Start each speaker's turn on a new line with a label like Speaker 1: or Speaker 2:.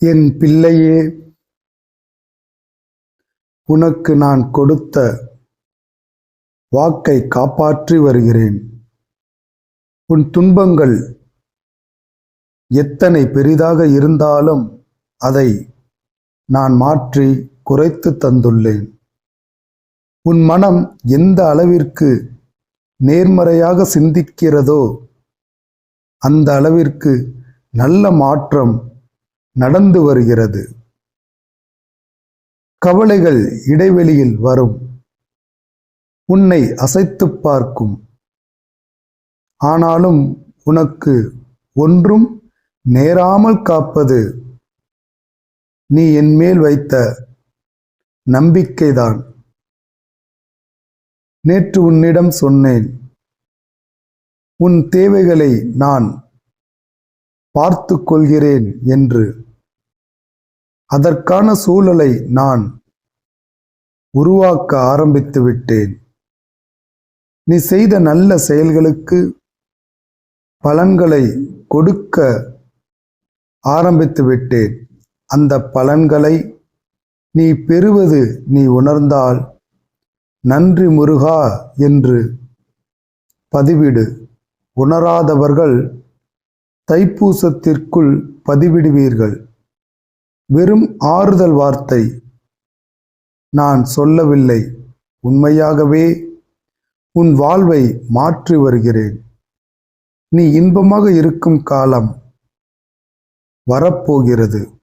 Speaker 1: என் பிள்ளையே உனக்கு நான் கொடுத்த வாக்கை காப்பாற்றி வருகிறேன். உன் துன்பங்கள் எத்தனை பெரிதாக இருந்தாலும் அதை நான் மாற்றி குறைத்து தந்துள்ளேன். உன் மனம் எந்த அளவிற்கு நேர்மறையாக சிந்திக்கிறதோ அந்த அளவிற்கு நல்ல மாற்றம் நடந்து வருகிறது. கவலைகள் இடைவெளியில் வரும். உன்னை அசைத்துப் பார்க்கும். ஆனாலும் உனக்கு ஒன்றும் நேராமல் காப்பது நீ என்மேல் வைத்த நம்பிக்கைதான். நேற்று உன்னிடம் சொன்னேன் உன் தேவைகளை நான் பார்த்து கொள்கிறேன் என்று. அதற்கான சூழலை நான் உருவாக்க ஆரம்பித்து விட்டேன். நீ செய்த நல்ல செயல்களுக்கு பலன்களை கொடுக்க ஆரம்பித்து விட்டேன். அந்த பலன்களை நீ பெறுவது நீ உணர்ந்தால் நன்றி முருகா என்று பதிவிடு. உணராதவர்கள் தைப்பூசத்திற்குள் பதிவிடுவீர்கள். வெறும் ஆறுதல் வார்த்தை நான் சொல்லவில்லை. உண்மையாகவே உன் வாழ்வை மாற்றி வருகிறேன். நீ இன்பமாக இருக்கும் காலம் வரப்போகிறது.